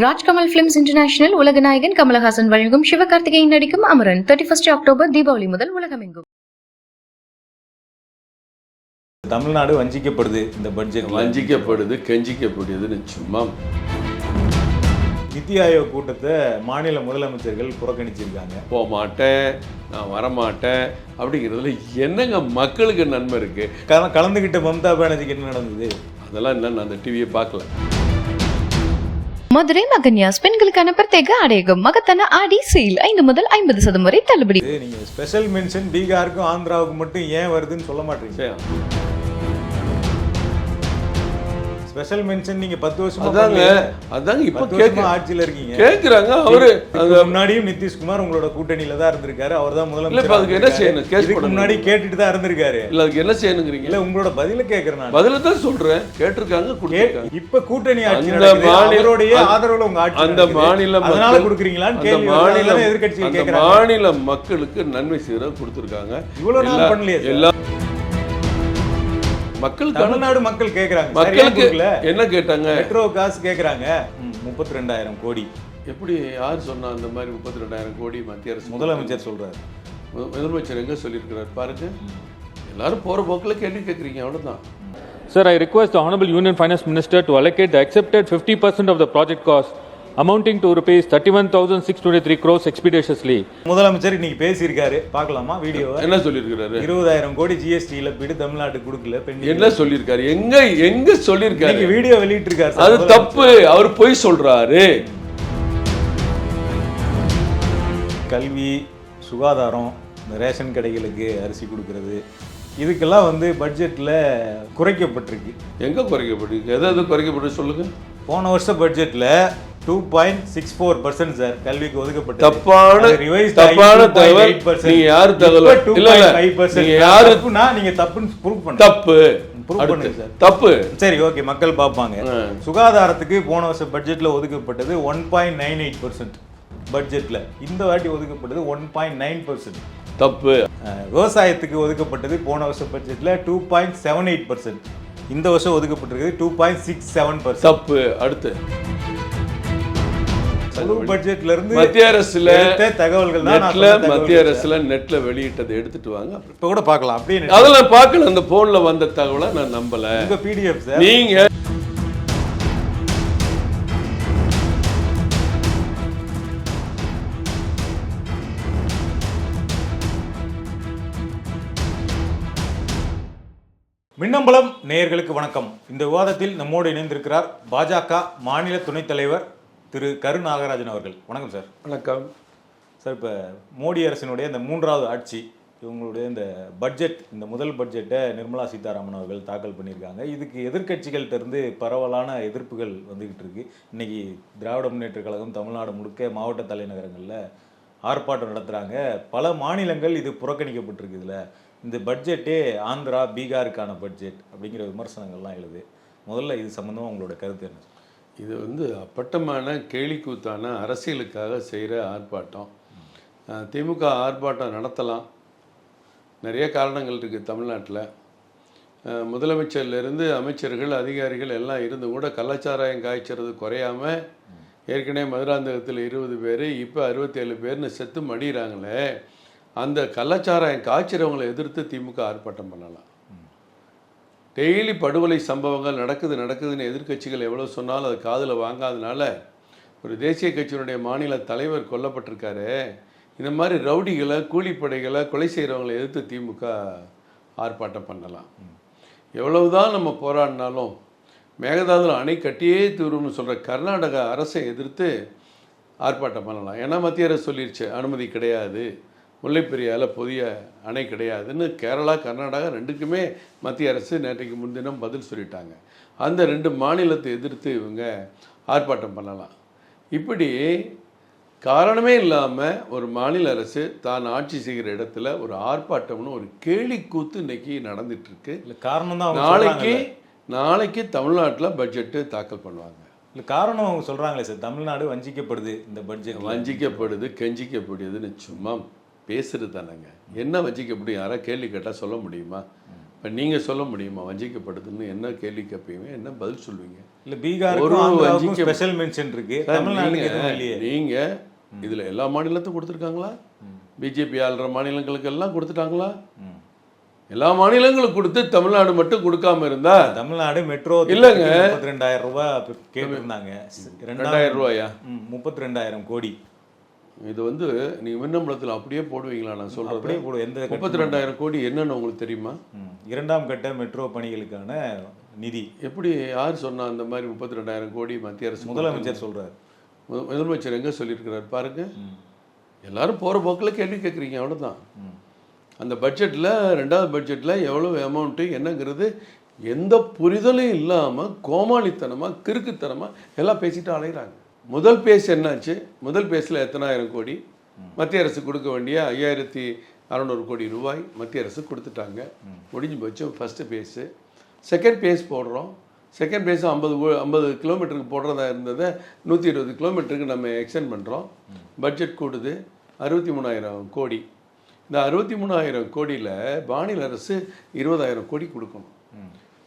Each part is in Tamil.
ராஜ்கமல் பிலிம்ஸ் இன்டர்நேஷனல் உலக நாயகன் கமலஹாசன் வழங்கும் சிவகார்த்திகேயன் நடிக்கும் Amaran. Thirty first October Deepavali முதல் உலகமெங்கும். தமிழ்நாடு வஞ்சிக்கப்படுது இந்த பட்ஜெட் வஞ்சிக்கப்படுது கெஞ்சிக்கப்படுதுன்னு சும்மா. நித்தி ஆயோக் கூட்டத்தை மாநில முதலமைச்சர்கள் புறக்கணிச்சிருக்காங்க. போக மாட்டேன் நான் வரமாட்டேன் அப்படிங்கிறதுல என்னங்க மக்களுக்கு நன்மை இருக்கு? கல- கலந்துகிட்ட மம்தா பானர்ஜிக்கு என்ன நடந்தது? அதெல்லாம் என்ன நான் அந்த டிவியை பார்க்கல. மதுரை மகன்யாஸ் பெண்களுக்கான பிரத்யேக ஆடையகம் மகத்தான ஆடி சீல் ஐந்து முதல் ஐம்பது சதம் வரை தள்ளுபடி நீங்க ஸ்பெஷல் மென்ஷன் பீகாருக்கும் ஆந்திராவுக்கும் மட்டும் ஏன் வருதுன்னு சொல்ல மாட்டீங்க. ஸ்பெஷல் மென்ஷன் நீங்க பத்து வருஷமா அதாங்க. அதாங்க இப்ப கேட்க ஆட்சியில இருக்கீங்க கேட்குறாங்க அவரு முன்னாடியும் நிதிஷ்குமார் உங்களோட கூட்டணியில தான் இருந்திருக்காரு அவர் தான் இல்ல, இப்ப அதுக்கு என்ன செய்யணும்? கேஸ். முன்னாடி கேட்டுட்டு தான் இருந்திருக்காரு இல்ல அதுக்கு என்ன செய்யணுங்கிறீங்க இல்ல உங்களோட பதில கேக்குறேன் நான் பதில தான் சொல்றேன் கேட்டிருக்காங்க இப்ப கூட்டணி ஆட்சி அந்த நடக்குது. மாநில- அவருடைய அந்த- ஆதரவுல உங்க ஆட்சி அந்த. மாநில அதனால கொடுக்குறீங்களான்னு கேள்வி மாநில எதிர்கட்சிகள் அந்த கேக்குறாங்க மாநில மக்களுக்கு நன்மை செய்யற கொடுத்துருக்காங்க இவ்வளவு நாள் பண்ணலையே சார். மக்களுக்கான தமிழ்நாடு மக்கள் கேக்குறாங்க. சரியா மக்களுக்கு என்ன கேட்டாங்க? மெட்ரோ காசு கேக்குறாங்க. முப்பத்தி ரெண்டாயிரம் கோடி. எப்படி யார் சொன்னா அந்த மாதிரி முப்பத்தி ரெண்டாயிரம் கோடி மத்திய அரசு முதலமைச்சர் சொல்றாரு. முத- முதலமைச்சர் எங்க சொல்லியிருக்கிறார் பாருங்க. எல்லாரும் போற போக்குல கேள்வி கேட்குறீங்க அவ்வளவுதான். Sir, I request the Honorable Union Finance Minister to allocate the accepted 50% of the project cost amounting to rupees 31,623 crores expeditiously. முதலமைச்சர் இன்னைக்கு பேசியிருக்காரு. பார்க்கலாமா வீடியோவை? என்ன சொல்லியிருக்கிறாரு? இருபதாயிரம் கோடி ஜிஎஸ்டி இழப்பீடு தமிழ்நாட்டுக்கு கொடுக்கல என்ன சொல்லியிருக்காரு? எங்க எங்க சொல்லியிருக்காரு? வீடியோ வெளியிட்டு இருக்காரு அது தப்பு. அவர் பொய் சொல்றாரு. கல்வி சுகாதாரம் இந்த ரேஷன் கடைகளுக்கு அரிசி கொடுக்கறது இதுக்கெல்லாம் வந்து பட்ஜெட்ல குறைக்கப்பட்டிருக்கு. எங்க குறைக்கப்பட்டிருக்கு? எது எது குறைக்கப்பட்டு சொல்லுங்க. போன வருஷம் பட்ஜெட்ல two point six four percent sir கல்விக்கு ஒதுக்கப்பட்டது. தப்பான ஆகி தப்பான 2.8%. தகவல் நீங்க யாரு தகவல்? இப்ப இல்ல இல்ல. 2.5%. நீங்க தப்புன்னு ப்ரூவ் பண்ணுங்க தப்பு. தப்பு. சரி ஓகே மக்கள் பார்ப்பாங்க. சுகாதாரத்துக்கு போன வருஷம் பட்ஜெட்ல ஒதுக்கப்பட்டது one point nine eight percent பட்ஜெட்ல இந்த வாட்டி ஒதுக்கப்பட்டது ஒன் பாயிண்ட் நைன் பர்சன்ட் தப்பு. விவசாயத்துக்கு ஒதுக்கப்பட்டது போன வருஷம் பட்ஜெட்ல two point seven eight percent இந்த வருஷம் ஒதுக்கப்பட்டிருக்குது two point six seven percent தப்பு. அடுத்து. பட்ஜெட்ல இருந்து மத்திய அரசுல தகவல்கள் நெட்ல மத்திய. அரசுல நெட்ல வெளியிட்டதை எடுத்துட்டு வாங்க. இப்ப கூட பார்க்கலாம். அப்படியே அதெல்லாம் பார்க்கல. அந்த போன்ல வந்த தகவலை நான் நம்பல. உங்க பிடிஎஃப் நீங்க மின்னம்பலம் நேயர்களுக்கு வணக்கம். இந்த விவாதத்தில் நம்மோடு இணைந்திருக்கிறார் பாஜக மாநில துணைத் தலைவர் திரு கரு நாகராஜன் அவர்கள். வணக்கம் சார். வணக்கம். சார் இப்போ மோடி அரசினுடைய இந்த மூன்றாவது ஆட்சி இவங்களுடைய இந்த பட்ஜெட் இந்த முதல் பட்ஜெட்டை நிர்மலா சீதாராமன் அவர்கள் தாக்கல் பண்ணியிருக்காங்க. இதுக்கு எதிர்க்கட்சிகள்ட்ட இருந்து பரவலான எதிர்ப்புகள் வந்துகிட்டு இருக்கு. இன்னைக்கு திராவிட முன்னேற்ற கழகம் தமிழ்நாடு முழுக்க மாவட்ட தலைநகரங்களில் ஆர்ப்பாட்டம் நடத்துகிறாங்க பல மாநிலங்கள் இது புறக்கணிக்கப்பட்டிருக்கு இதில். இந்த பட்ஜெட்டே ஆந்திரா பீகாருக்கான பட்ஜெட் அப்படிங்கிற விமர்சனங்கள்லாம் எழுது. முதல்ல இது சம்மந்தமாக உங்களோட கருத்து என்ன இது வந்து அப்பட்டமான கேலிக்கூத்தான அரசியலுக்காக செய்கிற ஆர்ப்பாட்டம். திமுக ஆர்ப்பாட்டம் நடத்தலாம். நிறைய காரணங்கள் இருக்குது தமிழ்நாட்டில். முதலமைச்சர்லேருந்து அமைச்சர்கள் அதிகாரிகள் எல்லாம் இருந்து கூட கள்ளச்சாராயம் காய்ச்சறது குறையாம ஏற்கனவே மதுராந்தகத்தில் இருபது பேர் இப்போ அறுபத்தேழு பேர்னு செத்து மடிகிறாங்களே அந்த கள்ளச்சாராயம் காய்ச்சறவங்களை எதிர்த்து திமுக ஆர்ப்பாட்டம் பண்ணலாம். டெய்லி படுகொலை சம்பவங்கள் நடக்குது நடக்குதுன்னு எதிர்க்கட்சிகள் எவ்வளோ சொன்னாலும் அது காதில் வாங்காதனால ஒரு தேசிய கட்சியினுடைய மாநில தலைவர் கொல்லப்பட்டிருக்காரு. இந்த மாதிரி ரவுடிகளை கூலிப்படைகளை கொலை செய்கிறவங்களை எதிர்த்து திமுக ஆர்ப்பாட்டம் பண்ணலாம். எவ்வளவுதான் நம்ம போராடினாலும் மேகதாதுல அணை கட்டியே தீரும்னு சொல்கிற கர்நாடக அரசை எதிர்த்து ஆர்ப்பாட்டம் பண்ணலாம். ஏன்னா மத்திய அரசு சொல்லிருச்சு அனுமதி கிடையாது. முல்லைப்பெரியால புதிய அணை கிடையாதுன்னு கேரளா கர்நாடகா ரெண்டுக்குமே மத்திய அரசு நேற்றைக்கு முன்தினம் பதில் சொல்லிட்டாங்க. அந்த ரெண்டு மாநிலத்தை எதிர்த்து இவங்க ஆர்ப்பாட்டம் பண்ணலாம். இப்படி காரணமே இல்லாமல் ஒரு மாநில அரசு தான் ஆட்சி செய்கிற இடத்துல ஒரு ஆர்ப்பாட்டம்னு ஒரு கேலி கூத்து இன்னைக்கு நடந்துட்டு இருக்கு இல்லை காரணம் தான் நாளைக்கு நாளைக்கு தமிழ்நாட்டில் பட்ஜெட்டு தாக்கல் பண்ணுவாங்க. இல்லை காரணம் அவங்க சொல்கிறாங்களே சார். தமிழ்நாடு வஞ்சிக்கப்படுது இந்த பட்ஜெட் வஞ்சிக்கப்படுது கெஞ்சிக்கப்படுதுன்னு சும்மா பேசுறது தானேங்க. என்ன வஞ்சிக்கப்படும் யாராவது கேள்வி கேட்டால் சொல்ல முடியுமா? இப்போ நீங்கள் சொல்ல முடியுமா? வஞ்சிக்கப்படுதுன்னு என்ன கேள்வி கேட்பீங்க என்ன பதில் சொல்லுவீங்க இல்ல பீகாருக்கும் ஒரு வஞ்சிக்க- ஸ்பெஷல் மென்ஷன் இருக்கு. சார், தமிழ்நாட்டுக்கு எதுவும் நீங்க இல்லையே. நீங்க இதுல எல்லா மாநிலத்துக்கும் கொடுத்துருக்காங்களா? பிஜேபி ஆள்ற மாநிலங்களுக்கு எல்லாம் கொடுத்துட்டாங்களா. எல்லா மாநிலங்களுக்கும் கொடுத்து தமிழ்நாடு மட்டும் கொடுக்காம இருந்தா? தமிழ்நாடு மெட்ரோ இல்லைங்க. முப்பத்தி ரெண்டாயிரம் ரூபாய் கேட்டிருந்தாங்க. ரெண்டாயிரம் ரூபாயா? முப்பத்தி ரெண்டாயிரம் கோடி. இது வந்து நீங்க விண்ணப்பத்தில் அப்படியே போடுவீங்களா? நான் சொல்றேன் அப்படியே போடு எந்த முப்பத்தி ரெண்டாயிரம் கோடி என்னன்னு உங்களுக்கு தெரியுமா. இரண்டாம் கட்ட மெட்ரோ பணிகளுக்கான நிதி. எப்படி யார் சொன்னா அந்த மாதிரி முப்பத்தி ரெண்டாயிரம் கோடி மத்திய அரசு முதலமைச்சர் சொல்றாரு. முத- முதலமைச்சர் எங்க சொல்லியிருக்கிறார் பாருங்க. எல்லாரும் போற போக்கில் கேள்வி கேட்குறீங்க அவ்வளவுதான். ம். அந்த பட்ஜெட்டில் ரெண்டாவது பட்ஜெட்டில் எவ்வளோ அமௌண்ட்டு என்னங்கிறது எந்த புரிதலும் இல்லாமல் கோமாளித்தனமாக கிறுக்குத்தனமாக எல்லாம் பேசிட்டு அலைகிறாங்க முதல் பேஸ் என்னாச்சு? முதல் பேஸில் எத்தனாயிரம் கோடி? மத்திய அரசு கொடுக்க வேண்டிய ஐயாயிரத்தி அறநூறு கோடி ரூபாய் மத்திய அரசு கொடுத்துட்டாங்க. முடிஞ்சு போச்சு ஃபஸ்ட்டு பேஸு செகண்ட் பேஸ் போடுறோம். செகண்ட் பேஸ் ஐம்பது ஐம்பது கிலோமீட்டருக்கு போடுறதா இருந்ததை நூற்றி இருபது கிலோமீட்டருக்கு நம்ம எக்ஸ்டெண்ட் பண்ணுறோம் பட்ஜெட் கூடுது. அறுபத்தி மூணாயிரம் கோடி. இந்த அறுபத்தி மூணாயிரம் கோடியில் மாநில அரசு இருபதாயிரம் கோடி கொடுக்கணும்.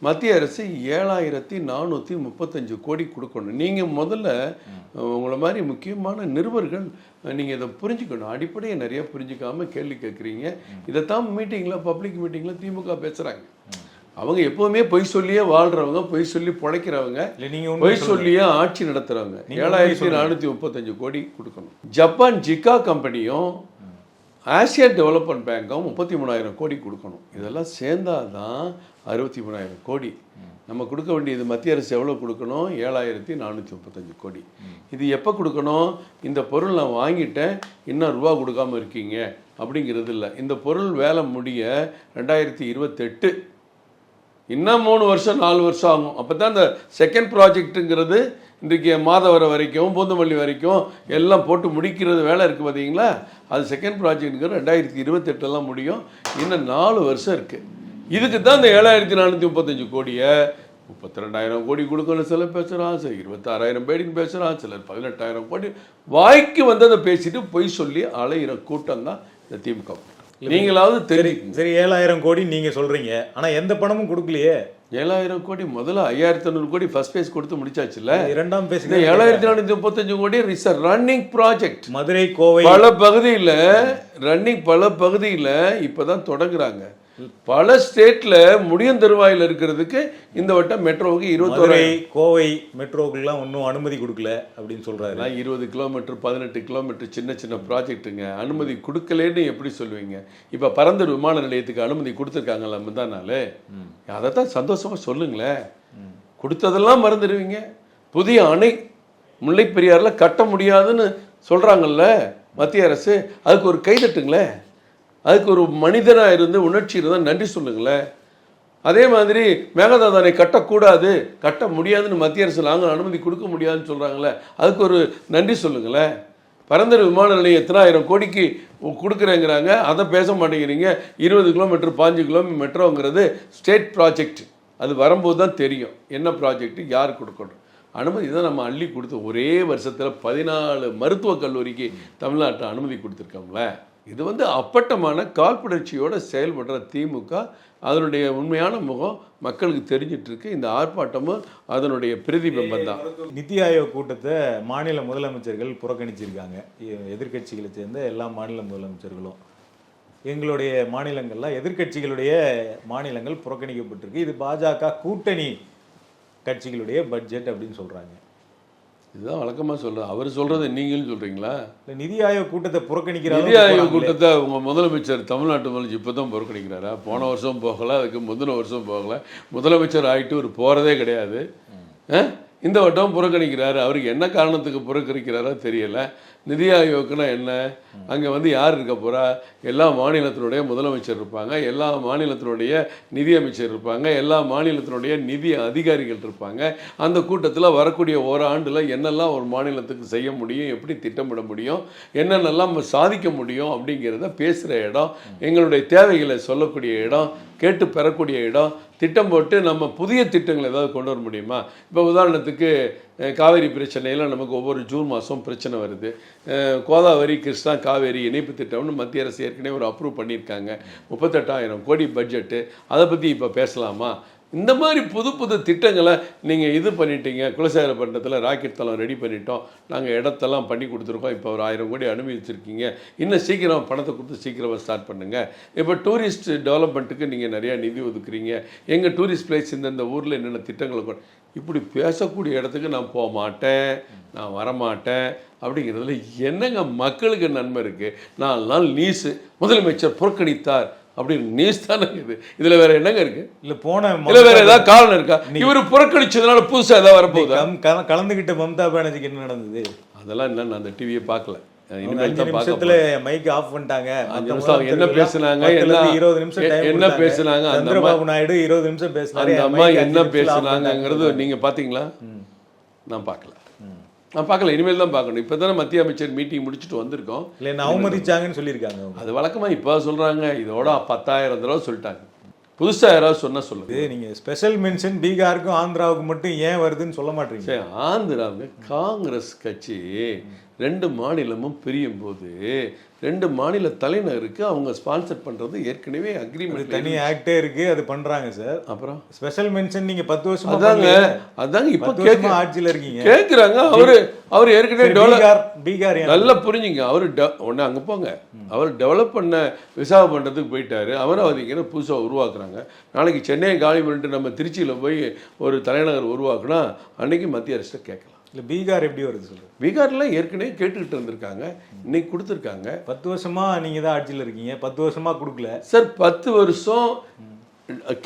மத்திய அரசு ஏழாயிரத்தி நானூற்றி முப்பத்தஞ்சு கோடி கொடுக்கணும். நீங்கள் முதல்ல உங்களை மாதிரி முக்கியமான நிருபர்கள் நீங்கள் இதை புரிஞ்சுக்கணும். அடிப்படையை நிறைய புரிஞ்சுக்காம கேள்வி கேட்குறீங்க. இதைத்தான் மீட்டிங்கில் பப்ளிக் மீட்டிங்கில் திமுக பேசுகிறாங்க அவங்க எப்போவுமே பொய் சொல்லியே வாழ்கிறவங்க பொய் சொல்லி பிழைக்கிறவங்க பொய் சொல்லியே ஆட்சி நடத்துறவங்க. நீங்க ஏழாயிரத்தி நானூற்றி முப்பத்தஞ்சு கோடி கொடுக்கணும். ஜப்பான் ஜிகா கம்பெனியும் ஆசியன் டெவலப்மெண்ட் பேங்க்கும் முப்பத்தி மூணாயிரம் கோடி கொடுக்கணும். இதெல்லாம் சேர்ந்தாதான் அறுபத்தி மூணாயிரம் கோடி. நம்ம கொடுக்க வேண்டியது மத்திய அரசு எவ்வளோ கொடுக்கணும்? ஏழாயிரத்தி நானூற்றி முப்பத்தஞ்சு கோடி. இது எப்போ கொடுக்கணும்? இந்த பொருள் நான் வாங்கிட்டேன் இன்னும் ரூபா கொடுக்காம இருக்கீங்க. அப்படிங்கிறது இல்லை. இந்த பொருள் வேலை முடிய ரெண்டாயிரத்தி இருபத்தெட்டு. இன்னும் மூணு வருஷம் நாலு வருஷம் ஆகும். அப்போ தான் இந்த செகண்ட் ப்ராஜெக்ட்டுங்கிறது இன்றைக்கு மாதவரை வரைக்கும் பூந்தமல்லி வரைக்கும் எல்லாம் போட்டு முடிக்கிறது வேலை இருக்குது பார்த்தீங்களா அது செகண்ட் ப்ராஜெக்ட்டுங்கிறது ரெண்டாயிரத்தி இருபத்தெட்டுலாம் முடியும். இன்னும் நாலு வருஷம் இருக்குது இதுக்கு தான் இந்த ஏழாயிரத்தி நானூற்றி முப்பத்தஞ்சு கோடியை முப்பத்தி ரெண்டாயிரம் கோடி கொடுக்கணும். சிலர் பேசுகிறான் சிலர் இருபத்தாறாயிரம் பேடின்னு பேசுகிறான் சிலர் பதினெட்டாயிரம் கோடி. வாய்க்கு வந்ததை பேசிட்டு பொய் சொல்லி அலையிற கூட்டம் தான் இந்த திமுக நீங்களாவது தெரியும் சரி ஏழாயிரம் கோடி நீங்க சொல்றீங்க. ஆனா எந்த பணமும் கொடுக்கலையே. ஏழாயிரம் கோடி முதல்ல ஐயாயிரத்தி ஐநூறு கோடி ஃபர்ஸ்ட் பேஸ் கொடுத்து முடிச்சாச்சுல்ல? இரண்டாம் பேசுங்க ஏழாயிரத்தி நானூற்றி முப்பத்தஞ்சு கோடி is a running project Madurai Kovai. பல பகுதியில் ரன்னிங் பல பகுதியில் இப்பதான் தொடங்குறாங்க. பல ஸ்டேட்ல முடியும் தருவாயில் இருக்கிறதுக்கு இந்த வட்டம் மெட்ரோவுக்கு மதுரை இருபத்தோராயிரம் கோவை மெட்ரோக்கெல்லாம் ஒன்றும் அனுமதி கொடுக்கல அப்படின்னு சொல்றாரு. எல்லாம் இருபது கிலோமீட்டர் பதினெட்டு கிலோமீட்டர் சின்ன சின்ன ப்ராஜெக்ட்டுங்க. அனுமதி கொடுக்கலன்னு எப்படி சொல்லுவீங்க? இப்போ பரந்தூர் விமான நிலையத்துக்கு அனுமதி கொடுத்துருக்காங்கல்ல முந்தா நாள் அதை தான் சந்தோஷமாக சொல்லுங்களேன் கொடுத்ததெல்லாம் மறந்துடுவீங்க. புதிய அணை முல்லைப் பெரியாறில் கட்ட முடியாதுன்னு சொல்கிறாங்கல்ல மத்திய அரசு. அதுக்கு ஒரு கைதட்டுங்களேன் அதுக்கு ஒரு மனிதனாக இருந்து உணர்ச்சி இருந்தால் நன்றி சொல்லுங்களேன். அதே மாதிரி மேகதாதானை கட்டக்கூடாது கட்ட முடியாதுன்னு மத்திய அரசு நாங்கள் அனுமதி கொடுக்க முடியாதுன்னு சொல்கிறாங்களே அதுக்கு ஒரு நன்றி சொல்லுங்களேன். பரந்தர் விமான நிலையம் எத்தனாயிரம் கோடிக்கு கொடுக்குறேங்கிறாங்க அதை பேச மாட்டேங்கிறீங்க. இருபது கிலோமீட்டர் பாஞ்சு கிலோமீட்டர் மெட்ரோங்கிறது ஸ்டேட் ப்ராஜெக்ட். அது வரும்போது தான் தெரியும் என்ன ப்ராஜெக்ட் யார் கொடுக்கணும். அனுமதி தான் நம்ம அள்ளி கொடுத்து ஒரே வருஷத்தில் பதினாலு மருத்துவக் கல்லூரிக்கு தமிழ்நாட்டில் அனுமதி கொடுத்துருக்கோம்ல இது வந்து அப்பட்டமான காழ்ப்புணர்ச்சியோடு செயல்படுற திமுக. அதனுடைய உண்மையான முகம் மக்களுக்கு தெரிஞ்சிட்டு இருக்கு இந்த ஆர்ப்பாட்டமும் அதனுடைய பிரதிபிம்பம் தான் நித்தி ஆயோக் கூட்டத்தை மாநில முதலமைச்சர்கள் புறக்கணிச்சிருக்காங்க. எ- எதிர்க்கட்சிகளை சேர்ந்த எல்லா மாநில முதலமைச்சர்களும். எங்களுடைய மாநிலங்கள்லாம் எதிர்க்கட்சிகளுடைய மாநிலங்கள் புறக்கணிக்கப்பட்டிருக்கு. இது பாஜக கூட்டணி கட்சிகளுடைய பட்ஜெட் அப்படின்னு சொல்கிறாங்க இதுதான் வழக்கமாக சொல்கிறேன் அவர் சொல்கிறத நீங்களும் சொல்கிறீங்களா இல்ல நிதி ஆயோக் கூட்டத்தை புறக்கணிக்கிற நிதி ஆயோக். கூட்டத்தை உங்கள் முதலமைச்சர் தமிழ்நாட்டு முதலமைச்சர் இப்போ தான் புறக்கணிக்கிறாரா? போன வருஷம் போகலை அதுக்கு முந்தின வருஷம் போகலை. முதலமைச்சர் ஆகிட்டு ஒரு போகிறதே கிடையாது. ஆ? இந்த வட்டம் புறக்கணிக்கிறாரு. அவருக்கு என்ன காரணத்துக்கு புறக்கணிக்கிறாரோ தெரியல. நிதி ஆயோக்குனா என்ன? அங்கே வந்து யார் இருக்க போகிறா எல்லா மாநிலத்தினுடைய முதலமைச்சர் இருப்பாங்க. எல்லா மாநிலத்தினுடைய நிதியமைச்சர் இருப்பாங்க. எல்லா மாநிலத்தினுடைய நிதி அதிகாரிகள் இருப்பாங்க. அந்த கூட்டத்தில் வரக்கூடிய ஓராண்டில் என்னெல்லாம் ஒரு மாநிலத்துக்கு செய்ய முடியும்? எப்படி திட்டமிட முடியும்? என்னென்னலாம் நம்ம சாதிக்க முடியும்? அப்படிங்கிறத பேசுகிற இடம் எங்களுடைய தேவைகளை சொல்லக்கூடிய இடம் கேட்டு பெறக்கூடிய இடம் திட்டம் போட்டு நம்ம புதிய திட்டங்கள் ஏதாவது கொண்டு வர முடியுமா? இப்போ உதாரணத்துக்கு காவேரி பிரச்சனையில் நமக்கு ஒவ்வொரு ஜூன் மாதம் பிரச்சனை வருது. கோதாவரி கிருஷ்ணா காவேரி இணைப்பு திட்டம்னு மத்திய அரசு ஏற்கனவே ஒரு அப்ரூவ் பண்ணியிருக்காங்க. முப்பத்தெட்டாயிரம் கோடி பட்ஜெட்டு அதை பற்றி இப்போ பேசலாமா? இந்த மாதிரி புது புது திட்டங்களை நீங்கள் இது பண்ணிட்டீங்க. குலசேகரப்பட்டினத்தில் ராக்கெட் தளம் ரெடி பண்ணிட்டோம். நாங்கள் இடத்தெல்லாம் பண்ணி கொடுத்துருக்கோம். இப்போ ஒரு ஆயிரம் கோடி அனுமதிச்சிருக்கீங்க. இன்னும் சீக்கிரம் பணத்தை கொடுத்து சீக்கிரமாக ஸ்டார்ட் பண்ணுங்கள் இப்போ டூரிஸ்ட் டெவலப்மெண்ட்டுக்கு நீங்கள் நிறையா நிதி ஒதுக்குறீங்க. எங்கள் டூரிஸ்ட் பிளேஸ் இந்தந்த ஊரில் என்னென்ன திட்டங்களை கொண்டு இப்படி பேசக்கூடிய இடத்துக்கு நான் போக மாட்டேன். நான் வரமாட்டேன். அப்படிங்கிறதுல என்னங்க மக்களுக்கு நன்மை இருக்குது நாலு நாள் நீசு முதலமைச்சர் புறக்கணித்தார். அப்படின்னு நியூஸ் தானே இது. இதில் வேற என்னங்க இருக்குது இல்ல போன இல்ல வேற ஏதாவது காரணம் இருக்கா? இவர் புறக்கணிச்சதுனால புதுசா ஏதாவது வரப்போகுதா? கம்- கல- கலந்துகிட்ட மம்தா பானர்ஜிக்கு என்ன நடந்தது? அதெல்லாம் என்ன நான் அந்த டிவியை பார்க்கல. நிமிஷத்துல மைக் ஆஃப் பண்ணிட்டாங்க. என்ன பேசுனாங்க, இருபது நிமிஷம் என்ன. பேசுனாங்க, சந்திரபாபு நாயுடு இருபது நிமிஷம் என் அம்மா என்ன பண்ணிட்டாங்க. நீங்க பாத்தீங்களா நான் பார்க்கல. நான் பார்க்கல இனிமேல் தான் பார்க்கணும். இப்போ தானே மத்திய அமைச்சர் மீட்டிங் முடிச்சுட்டு வந்திருக்கோம். இல்ல என்ன அவமதிச்சாங்கன்னு சொல்லியிருக்காங்க. அது வழக்கமா இப்போ சொல்றாங்க. இதோட பத்தாயிரம் தடவை சொல்லிட்டாங்க. புதுசா யாராவது சொன்னா சொல்லுங்க. இது நீங்க ஸ்பெஷல் மென்ஷன் பீகாருக்கும் ஆந்திராவுக்கும் மட்டும் ஏன் வருதுன்னு சொல்ல மாட்டீங்க? சரி ஆந்திராவுங்க காங்கிரஸ் கட்சி ரெண்டு மாநிலமும் பிரியும் போது ரெண்டு மாநில தலைநகருக்கு அவங்க ஸ்பான்சர் பண்றது ஏற்கனவே அக்ரிமெண்ட் தனி ஆக்டே இருக்கு அது பண்றாங்க சார். அப்புறம்? ஸ்பெஷல் மென்ஷன் நீங்க பத்து வருஷமா அதாங்க. அதாங்க இப்போ கேட்க ஆட்சியில இருக்கீங்க. கேட்குறாங்க அவரு அவர் ஏற்கனவே டெவலப் பீகார் நல்லா புரிஞ்சுங்க அவர் ஒன்று அங்கே போங்க. அவர் டெவலப் பண்ண விசாக பண்ணுறதுக்கு போயிட்டாரு. அவரும் அவர் இங்கே புதுசாக உருவாக்குறாங்க. நாளைக்கு சென்னையை காலி பண்ணிட்டு நம்ம திருச்சியில் போய் ஒரு தலைநகர் உருவாக்குனா அன்னைக்கு மத்திய அரசு கேட்கலாம். இல்ல பீகார் எப்படி வருது சொல்லுங்க. பீகார்ல ஏற்கனவே கேட்டுக்கிட்டு இருந்திருக்காங்க. இன்னைக்கு கொடுத்துருக்காங்க. பத்து வருஷமா நீங்க தான் ஆட்சியில இருக்கீங்க. பத்து வருஷமா கொடுக்கல. சார் பத்து வருஷம்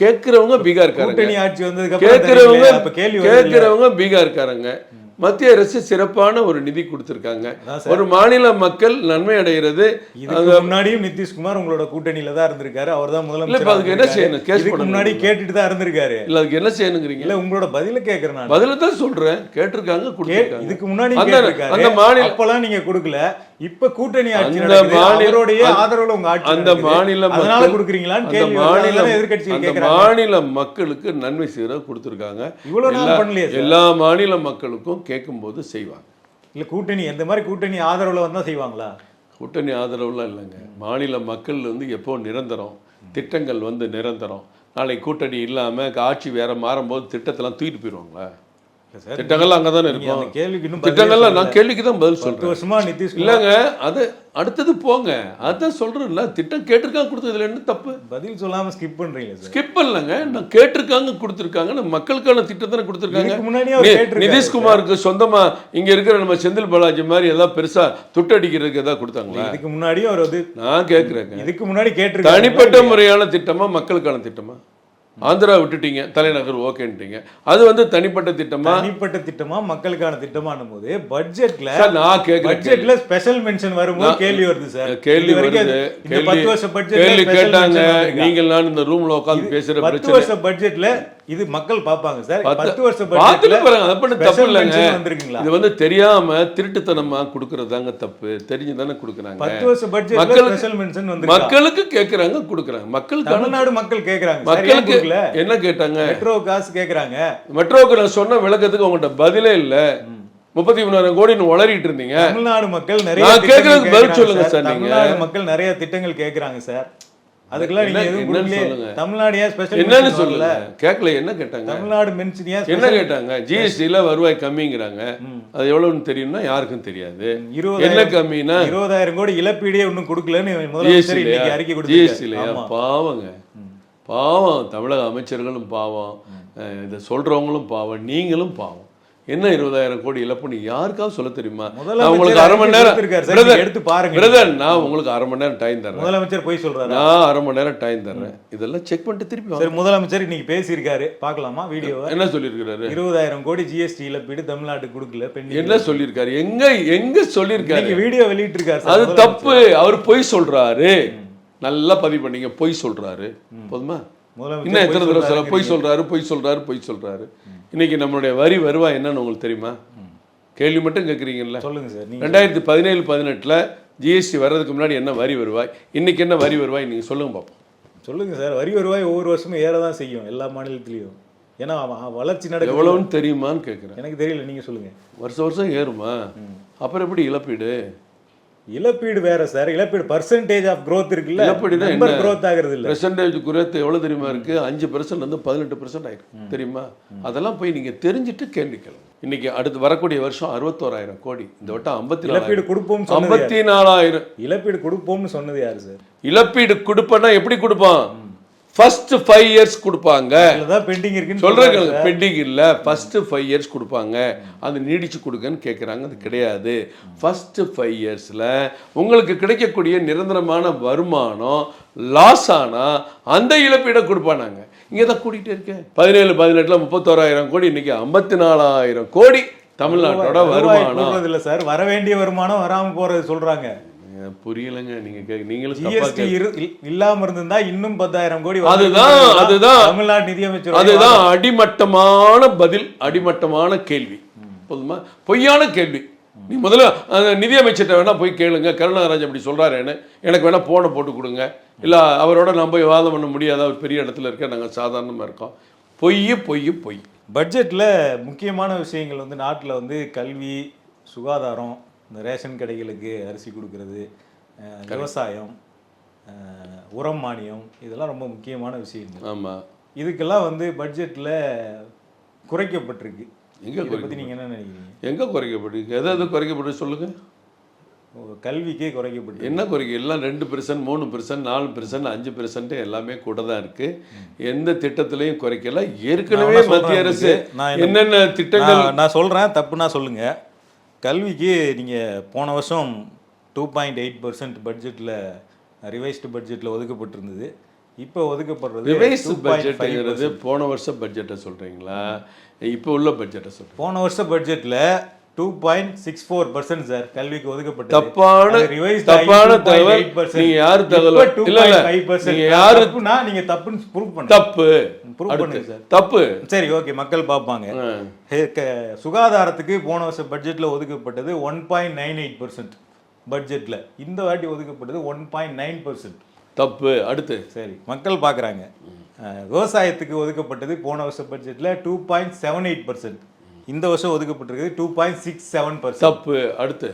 கேட்குறவங்க பீகார்காரங்க. கூட்டணி ஆட்சி வந்ததுக்கு கேட்குறவங்க கேள்வி கேட்குறவங்க பீகார்காரங்க. மத்திய அரசு சிறப்பான ஒரு நிதி கொடுத்துருக்காங்க. ஒரு மாநில மக்கள் நன்மை அடைகிறது. முன்னாடியும் நிதிஷ்குமார் உங்களோட கூட்டணியில தான் இருந்திருக்காரு. அவர் தான் இல்ல, அதுக்கு என்ன செய்யணும்? கேஸ். முன்னாடி கேட்டுட்டு தான் இருந்திருக்காரு. இல்ல அதுக்கு என்ன செய்யணுங்கிறீங்க? இல்ல உங்களோட பதில கேக்குறேன் நான். பதில தான் சொல்றேன். கேட்டிருக்காங்க கொடுத்துருக்காங்க. இதுக்கு முன்னாடி அந்த- மாநில- அப்பெல்லாம் நீங்க கொடுக்கல. இப்ப கூட்டணி ஆட்சி அந்த நடக்குது. மாநில- அவருடைய அந்த- ஆதரவுல உங்க ஆட்சி அந்த. மாநில அதனால அந்த கேள்வி மாநில. எதிர்கட்சிகள் அந்த மாநில மக்களுக்கு நன்மை செய்யற கொடுத்துருக்காங்க. இவ்வளவு. எல்லா மாநில மக்களுக்கும் கேட்கும்போது செய்வாங்க. இல்ல கூட்டணி எந்த மாதிரி கூட்டணி ஆதரவுல வந்தா செய்வாங்களா? கூட்டணி ஆதரவுலாம் இல்லைங்க. மாநில மக்கள் வந்து எப்போ நிரந்தரம் திட்டங்கள் வந்து நிரந்தரம் நாளைக்கு கூட்டணி இல்லாம ஆட்சி வேற மாறும்போது திட்டத்தெல்லாம் தூக்கிட்டு போயிடுவாங்களா? திட்டங்கள்லாம் அங்கே தானே இருக்கும். கேள்விக்கு இன்னும் திட்டங்கள்லாம். நான் கேள்விக்கு தான் பதில் சொல்றேன். வருஷமா நிதிஷ்குமார் இல்லைங்க அது அடுத்தது போங்க. அதான் சொல்றேன்ல திட்டம் கேட்டிருக்காங்க கொடுத்ததுல என்ன தப்பு. பதில் சொல்லாம ஸ்கிப் பண்றீங்க சார். ஸ்கிப் பண்ணலங்க நான் கேட்டிருக்காங்க கொடுத்துருக்காங்க நம்ம மக்களுக்கான திட்டத்தை கொடுத்துருக்காங்க. இதுக்கு முன்னாடியே நிதிஷ்குமாருக்கு சொந்தமா இங்க இருக்கிற நம்ம செந்தில் பாலாஜி மாதிரி ஏதாவது பெருசா துட்டடிக்கிறதுக்கு ஏதாவது கொடுத்தாங்களா? இதுக்கு முன்னாடியும் அவர் வந்து நான் கேட்குறேங்க இதுக்கு முன்னாடி கேட்டிருக்காரு. தனிப்பட்ட முறையான திட்டமா மக்களுக்கான திட்டமா? ஆந்திரா விட்டுட்டீங்க தலைநகர் ஓகேன்ட்டீங்க. அது வந்து தனிப்பட்ட திட்டமா? தனிப்பட்ட திட்டமா மக்களுக்கான திட்டமானும் போது பட்ஜெட்ல நான் பட்ஜெட்ல ஸ்பெஷல் மென்ஷன் வரும்போது கேள்வி வருது சார். கேள்வி வருது. பத்து வருஷ பட்ஜெட்ல கேள்வி கேட்டாங்க? நீங்கள் நான் இந்த ரூம்ல உட்காந்து பேசுற பத்து பிரச்சனை. வருஷ பட்ஜெட்ல இது மக்கள் பாப்பாங்க சார். பத்து- பத்து வருஷ பார்த்துட்டு பட்ஜெட்ல பாருங்க அதை பண்ண தப்பு இல்லைங்க. இது வந்து தெரியாம திருட்டுத்தனமா கொடுக்கறதாங்க தப்பு. தெரிஞ்சு தானே கொடுக்குறாங்க. பத்து வருஷ பட்ஜெட்ல மக்களுக்கு- ஸ்பெஷல் மென்ஷன் வந்திருக்கா? மக்களுக்கு கேக்குறாங்க கொடுக்குறாங்க. மக்களுக்கான தமிழ்நாடு மக்கள் கேக்குறாங்க. மக்களுக்கு கொடுக்கல என்ன கேட்டாங்க? மெட்ரோ காசு கேக்குறாங்க. மெட்ரோவுக்கு நான் சொன்ன விளக்கத்துக்கு உங்கள்கிட்ட பதிலே இல்ல. முப்பத்தி மூணாயிரம் கோடின்னு உளறிட்டு இருந்தீங்க. தமிழ்நாடு மக்கள் நிறைய கேக்குறதுக்கு பதில் சொல்லுங்க சார். நீங்க. தமிழ்நாடு மக்கள் நிறைய திட்டங்கள் கேக்குறாங்க சார். அதுக்கெல்லாம் நீங்க எதுவும் சொல்லுங்க. தமிழ்நாடு ஏன் ஸ்பெஷல் என்னன்னு சொல்லுங்க. கேட்கல என்ன கேட்டாங்க? தமிழ்நாடு மென்ஷன் என்ன கேட்டாங்க? ஜிஎஸ்டில வருவாய் கம்மிங்கிறாங்க. அது எவ்வளவுன்னு தெரியும்னா யாருக்கும் தெரியாது. என்ன கம்மினா? இருபதாயிரம் கோடி இழப்பீடே ஒன்றும் கொடுக்கலன்னு இன்னைக்கு அறிக்கை ஜிஎஸ்டி இல்லையா கொடுத்தாரு பாவங்க. பாவம் தமிழக அமைச்சர்களும் பாவம் இதை சொல்றவங்களும் பாவம் நீங்களும் பாவம். என்ன இருபதாயிரம் கோடி இழப்புன்னு யாருக்காவது சொல்ல தெரியுமா? உங்களுக்கு அரை மணி நேரம் எடுத்து பாருங்க. பிரதர் நான் உங்களுக்கு அரை மணி நேரம் டைம் தர்றேன். முதலமைச்சர் போய் சொல்றாரு? நான் அரை மணி நேரம் டைம் தர்றேன். இதெல்லாம் செக் பண்ணிட்டு திருப்பி. சரி முதலமைச்சர் இன்னைக்கு பேசியிருக்காரு. பார்க்கலாமா வீடியோவை? என்ன சொல்லியிருக்கிறாரு? இருபதாயிரம் கோடி ஜிஎஸ்டி இழப்பீடு தமிழ்நாட்டுக்கு கொடுக்கல பெண் என்ன சொல்லியிருக்காரு? எங்க எங்க சொல்லியிருக்காரு? வீடியோ வெளியிட்டு இருக்காரு அது தப்பு. அவர் பொய் சொல்றாரு. நல்லா பதிவு பண்ணீங்க பொய் சொல்றாரு. போதுமா? இன்னும் எத்தனை தடவை சொல்ல பொய். சொல்றாரு பொய் சொல்றாரு பொய் சொல்றாரு. இன்னைக்கு நம்மளுடைய வரி வருவாய் என்னன்னு உங்களுக்கு தெரியுமா? கேள்வி மட்டும் கேட்குறீங்கல்ல? சொல்லுங்க சார் ரெண்டாயிரத்தி பதினேழு பதினெட்டில் ஜிஎஸ்டி வர்றதுக்கு முன்னாடி என்ன வரி வருவாய்? இன்னைக்கு என்ன வரி வருவாய்? நீங்கள் சொல்லுங்க பார்ப்போம் சொல்லுங்க சார் வரி வருவாய் ஒவ்வொரு வருஷமும் ஏற தான் செய்யும் எல்லா மாநிலத்திலையும். ஏன்னா வளர்ச்சி நடக்குது. எவ்வளவுன்னு தெரியுமான்னு கேட்குறேன். எனக்கு தெரியல நீங்க சொல்லுங்க. வருஷம் வருஷம் ஏறுமா? அப்புறம் எப்படி இழப்பீடு? இழப்பீடு வேற சார் இழப்பீடு பர்சன்டேஜ் ஆஃப் growth இருக்குல்ல? இழப்பீடுனா நம்பர் என்ன? growth ஆகுறது இல்ல பெர்சன்டேஜ் குறைத்து எவ்வளோ தெரியுமா இருக்கு? அஞ்சு பெர்சன்ட் வந்து பதினெட்டு பெர்சன்ட் ஆயிருக்கு. தெரியுமா? அதெல்லாம் போய் நீங்க தெரிஞ்சுட்டு கேள்வி கேளுங்க. இன்னைக்கு அடுத்து வரக்கூடிய வருஷம் அறுபத்தோராயிரம் கோடி. இந்த வட்டம் ஐம்பத்தி இழப்பீடு யாரு? ஐம்பத்தி நாலாயிரம். இழப்பீடு கொடுப்போம்னு சொன்னது யாரு சார் இழப்பீடு கொடுப்பேன்னா எப்படி கொடுப்பான்? ஃபர்ஸ்ட் ஃபைவ் இயர்ஸ் கொடுப்பாங்க. பெண்டிங் இருக்குன்னு சொல்றாங்க. பெண்டிங் இல்ல. ஃபர்ஸ்ட் ஃபைவ் இயர்ஸ் கொடுப்பாங்க. அது நீடிச்சு கொடுங்கன்னு கேட்குறாங்க அது கிடையாது. ஃபர்ஸ்ட் ஃபைவ் இயர்ஸ்ல உங்களுக்கு கிடைக்கக்கூடிய நிரந்தரமான வருமானம் லாஸ் ஆனா அந்த இழப்பீடை கொடுப்பானாங்க. இங்கே தான் கூட்டிகிட்டே இருக்கேன். பதினேழு பதினெட்டுல முப்பத்தோராயிரம் கோடி இன்னைக்கு ஐம்பத்தி நாலாயிரம் கோடி தமிழ்நாட்டோட வருமானம். இல்ல சார். வர வேண்டிய வருமானம் வராம போறது சொல்றாங்க. ஏன் புரியலைங்க. நீங்க கே- நீங்களும் ஜிஎஸ்டி இல்லாம இருந்திருந்தா இன்னும் பத்தாயிரம் கோடி அதுதான். அதுதான். தமிழ்நாடு நிதியமைச்சர் அதுதான் அடிமட்டமான பதில் அடிமட்டமான கேள்வி. போதுமா? பொய்யான கேள்வி. நீ முதல்ல நிதியமைச்சர்கிட்ட வேணா போய் கேளுங்க. கருணாகராஜ் அப்படி சொல்றாருன்னு எனக்கு வேணா போனை போட்டு கொடுங்க. இல்ல அவரோட நான் போய் வாதம் பண்ண முடியாத. ஒரு பெரிய இடத்துல இருக்க நாங்க சாதாரணமா இருக்கோம். பொய் பொய் பொய். பட்ஜெட்ல முக்கியமான விஷயங்கள் வந்து நாட்டுல வந்து கல்வி சுகாதாரம் இந்த ரேஷன் கடைகளுக்கு அரிசி கொடுக்கறது விவசாயம் உரம் மானியம் இதெல்லாம் ரொம்ப முக்கியமான விஷயங்கள். ஆமா. இதுக்கெல்லாம் வந்து பட்ஜெட்ல குறைக்கப்பட்டிருக்கு. எங்க இதை பத்தி குறைக்கப்பட்டு- நீங்க என்ன நினைக்கிறீங்க? எங்க குறைக்கப்பட்டிருக்கு எது எது குறைக்கப்பட்டு சொல்லுங்க. ஓ, கல்விக்கே குறைக்கப்பட்டு என்ன குறைக்க? எல்லாம் ரெண்டு பெர்சன்ட் மூணு பெர்சன்ட் நாலு பெர்சன்ட் அஞ்சு பெர்சன்ட் எல்லாமே கூட தான் இருக்கு. எந்த திட்டத்திலையும் குறைக்கல. ஏற்கனவே மத்திய அரசு என்னென்ன திட்டங்கள்? நான் சொல்கிறேன் தப்புனா சொல்லுங்க. கல்விக்கு நீங்கள் போன வருஷம் டூ பாயிண்ட் எயிட் பர்சன்ட் பட்ஜெட்டில் ரிவைஸ்டு பட்ஜெட்டில் ஒதுக்கப்பட்டிருந்தது. இப்போ ஒதுக்கப்படுறது ரிவைஸ் 2.5% பட்ஜெட்டுங்கிறது போன வருஷம் பட்ஜெட்டை சொல்றீங்களா? இப்போ உள்ள பட்ஜெட்டை சொல்றீங்க. போன வருஷ பட்ஜெட்டில் two point six four percent sir கல்விக்கு ஒதுக்கப்பட்டது. தப்பான revised தப்பான ஆகி 2.8%. தகவல். நீங்க யாரு தகவல்? இல்ல இல்ல. 2.5%. நீங்க யாரு நீங்க தப்புன்னு ப்ரூவ் பண்ணுங்க தப்பு. பண்ணுங்க சார். தப்பு. சரி ஓகே. மக்கள் பார்ப்பாங்க. சுகாதாரத்துக்கு போன வருஷம் பட்ஜெட்ல ஒதுக்கப்பட்டது one point nine eight percent பட்ஜெட்ல இந்த வாட்டி ஒதுக்கப்பட்டது ஒன் பாயிண்ட் நைன் பர்சன்ட் தப்பு. அடுத்து. சரி மக்கள் பார்க்குறாங்க. விவசாயத்துக்கு ஒதுக்கப்பட்டது போன வருஷம் பட்ஜெட்ல two point seven eight percent இந்த வருஷம் ஒதுக்கப்பட்டிருக்கிறது two point six seven percent தப்பு. அடுத்து.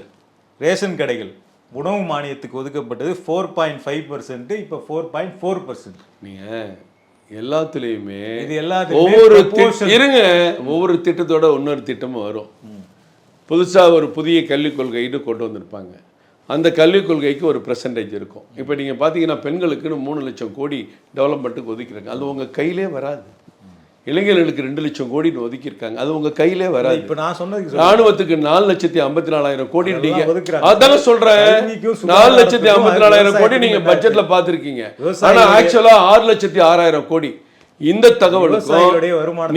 ரேஷன் கடைகள். உணவு மானியத்துக்கு ஒதுக்கப்பட்டது ஃபோர் பாயிண்ட் ஃபைவ் பர்சன்ட் இப்போ ஃபோர் பாயிண்ட் ஃபோர் பர்சன்ட் நீங்க எல்லாத்துலயுமே இது எல்லாத்துலயுமே ஒவ்வொரு இருங்க. ஒவ்வொரு திட்டத்தோட இன்னொரு திட்டமும் வரும். புதுசா ஒரு புதிய கல்விக் கொள்கைன்னு கொண்டு வந்திருப்பாங்க. அந்த கல்விக் கொள்கைக்கு ஒரு பெர்சன்டேஜ் இருக்கும். இப்போ நீங்க பார்த்தீங்கன்னா பெண்களுக்குன்னு மூணு லட்சம் கோடி டெவலப்மெண்ட்டுக்கு ஒதுக்கிருக்காங்க அது உங்க கையிலே வராது. இளைஞர்களுக்கு ரெண்டு லட்சம் கோடின்னு ஒதுக்கியிருக்காங்க அது உங்க கையிலே வராது இப்போ நான் சொல்லுங்க. ராணுவத்துக்கு நாலு லட்சத்தி ஐம்பத்தி நாலாயிரம் கோடி நீங்க. அதான சொல்றேன் நாலு லட்சத்தி ஐம்பத்தி நாலாயிரம் கோடி நீங்க பட்ஜெட்ல? பாத்திருக்கீங்க ஆனா ஆக்சுவலா ஆறு லட்சத்தி ஆறாயிரம் கோடி இந்த தகவலுக்கும்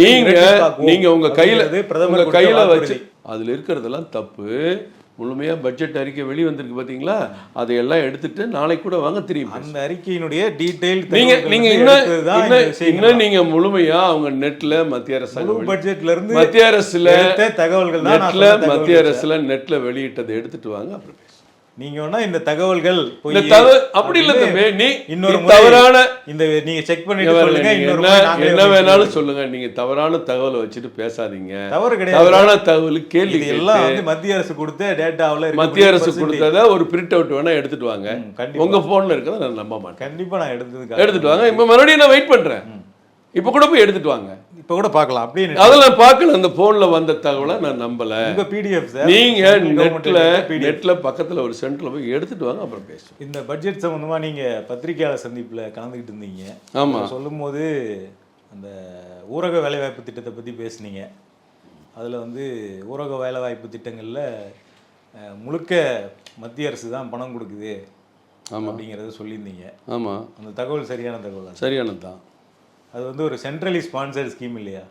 நீங்க நீங்க உங்க கையில பிரதமர் உங்க கையில. வச்சு அதுல இருக்கிறதெல்லாம் தப்பு முழுமையா பட்ஜெட் அறிக்கை வெளி வந்திருக்கு பாத்தீங்களா? அதையெல்லாம் எடுத்துட்டு நாளைக்கு கூட வாங்க தெரியும்? அந்த அறிக்கையினுடைய டீடைல் நீங்க நீங்க இன்னும் இன்னும் இன்னும் நீங்க முழுமையா அவங்க நெட்ல மத்திய அரசாங்கம் பட்ஜெட்ல இருந்து மத்திய அரசுல தகவல்கள் சொன்ன மத்திய அரசுல நெட்ல வெளியிட்டதை எடுத்துட்டு வாங்க அப்புறம். நீங்க வேணா இந்த தகவல்கள் அப்படி இல்ல இன்னொரு தவறான இந்த நீங்க செக் பண்ணிட்டு சொல்லுங்க என்ன வேணாலும் சொல்லுங்க. நீங்க தவறான தகவலை வச்சுட்டு பேசாதீங்க. தவறு கிடையாது. தவறான தகவல் கேள்வி எல்லாம் வந்து மத்திய அரசு கொடுத்த டேட்டாவுல மத்திய அரசு கொடுத்தத ஒரு பிரிண்ட் அவுட் வேணா எடுத்துட்டு வாங்க. உங்க போன்ல இருக்கிறத நான் நம்ப மாட்டேன். கண்டிப்பா நான் எடுத்தது எடுத்துட்டு வாங்க. இப்ப மறுபடியும் நான் வெயிட் பண்றேன். இப்ப கூட போய் எடுத்துட்டு வாங்க. இப்ப கூட பார்க்கலாம். அப்படின்னு அதெல்லாம் பார்க்கல அந்த போன்ல வந்த தகவலை நான் நம்பல. உங்க பிடிஎஃப் சார் நீங்க Central government நெட்ல எடுத்த PDF. நெட்ல பக்கத்துல ஒரு சென்டர்ல போய் எடுத்துட்டு வாங்க அப்புறம் பேசுவோம். இந்த பட்ஜெட் சம்பந்தமா நீங்க பத்திரிகையாளர் சந்திப்புல கலந்துக்கிட்டு இருந்தீங்க. ஆமா. அப்ப சொல்லும்போது அந்த ஊரக வேலைவாய்ப்பு திட்டத்தை பத்தி பேசுனீங்க. அதுல வந்து ஊரக வேலைவாய்ப்பு திட்டங்கள்ல முழுக்க மத்திய அரசு தான் பணம் கொடுக்குது ஆமா. அப்படிங்கறத சொல்லியிருந்தீங்க. ஆமா. அந்த தகவல் சரியான தகவல்? சரியானதுதான் அது வந்து ஒரு சென்ட்ரலி ஸ்பான்சர் ஸ்கீம் இல்லையா?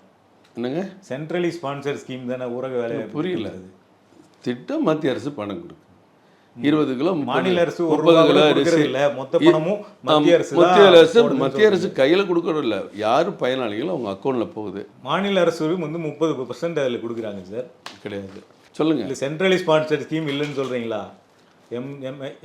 என்னங்க? சென்ட்ரலி ஸ்பான்சர் ஸ்கீம் தானே ஊரக வேலைவாய்ப்பு புரியல. அது. திட்டம் மத்திய அரசு பணம் கொடுக்கு. இருபது கிலோ மாநில அரசு கூட கிலோ இல்ல. மொத்த பணமும் மத்திய அரசு மத்திய அரசு மத்திய அரசு. கையில கொடுக்கறது இல்ல. யாரு பயனாளிகளும் அவங்க அக்கௌண்ட்ல போகுது. மாநில அரசு வந்து முப்பது பர்சன்ட் அதில் கொடுக்குறாங்க சார். கிடையாது. சொல்லுங்க. இல்லை சென்ட்ரலி ஸ்பான்சர்ட் ஸ்கீம் இல்லைன்னு சொல்றீங்களா? எம்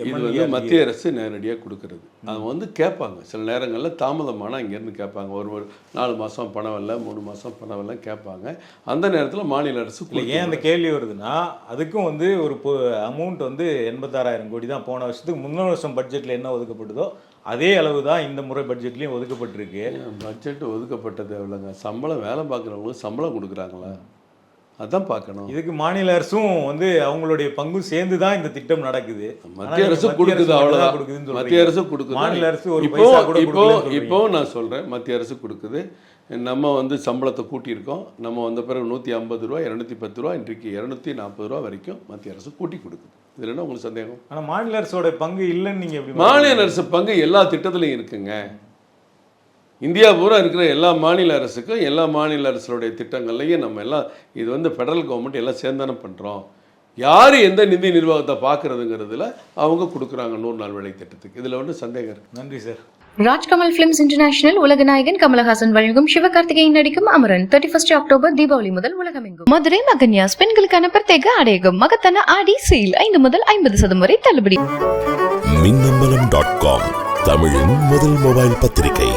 இது வந்து மத்திய அரசு நேரடியாக கொடுக்கறது. அவங்க வந்து கேட்பாங்க. சில நேரங்களில் தாமதமானால் இங்கேருந்து கேட்பாங்க. ஒரு ஒரு நாலு மாதம் பணம் வரல மூணு மாதம் பணம் வரல கேட்பாங்க. அந்த நேரத்தில் மாநில அரசு இல்லை ஏன் அந்த கேள்வி வருதுன்னா அதுக்கும் வந்து ஒரு அமௌண்ட் வந்து எண்பத்தாறாயிரம் கோடி தான் போன வருஷத்துக்கு முந்தின வருஷம் பட்ஜெட்டில் என்ன ஒதுக்கப்பட்டதோ அதே அளவு தான் இந்த முறை பட்ஜெட்லேயும் ஒதுக்கப்பட்டிருக்கு. பட்ஜெட் ஒதுக்கப்பட்டது எவ்வளோங்க சம்பளம் வேலை பார்க்குறவங்களுக்கு சம்பளம் கொடுக்குறாங்களா? அதான் பார்க்கணும். இதுக்கு மாநில அரசும் வந்து அவங்களுடைய பங்கும் சேர்ந்து தான் இந்த திட்டம் நடக்குது. மத்திய அரசு கொடுக்குது அவ்வளோதான் கொடுக்குதுன்னு. மத்திய அரசு கொடுக்குது. மாநில அரசு ஒரு இப்போ இப்போ. இப்போ நான் சொல்கிறேன் மத்திய அரசு கொடுக்குது. நம்ம வந்து சம்பளத்தை கூட்டியிருக்கோம். நம்ம வந்த பிறகு நூற்றி ஐம்பது ரூபா இரநூத்தி பத்து ரூபா இன்றைக்கு இரநூத்தி நாற்பது ரூபா வரைக்கும் மத்திய அரசு கூட்டி கொடுக்குது. இதில் என்ன உங்களுக்கு சந்தேகம்? ஆனா மாநில அரசோட பங்கு இல்லைன்னு நீங்க எப்படி மாநில அரசு பங்கு எல்லா திட்டத்திலையும் இருக்குங்க. இந்தியா பூரா இருக்கிற எல்லா மாநில அரசுக்கும் எல்லா மாநில அரசுடைய திட்டங்கள்லையும் நம்ம எல்லாம் இது வந்து ஃபெடரல் கவர்மெண்ட் எல்லாம் சேர்ந்தானே பண்ணுறோம் யார் எந்த நிதி நிர்வாகத்தை பார்க்குறதுங்கிறதுல அவங்க கொடுக்குறாங்க நூறு நாள் வேலை திட்டத்துக்கு. இதில் ஒன்றும் சந்தேகம் இருக்கு. நன்றி சார். ராஜ்கமல் பிலிம்ஸ் இன்டர்நேஷனல் உலகநாயகன் கமலஹாசன் வழங்கும் சிவகார்த்திகேயன் நடிக்கும் Amaran. Thirty first October Deepavali முதல் உலகமெங்கும். மதுரை மகன்யாஸ் பெண்களுக்கான பிரத்யேக ஆடையகம். மகத்தான ஆடி சேல் ஐந்து முதல் ஐம்பது சதம் வரை தள்ளுபடி. மின்னம்பலம் டாட் காம் தமிழின் முதல் மொபைல் பத்திரிகை.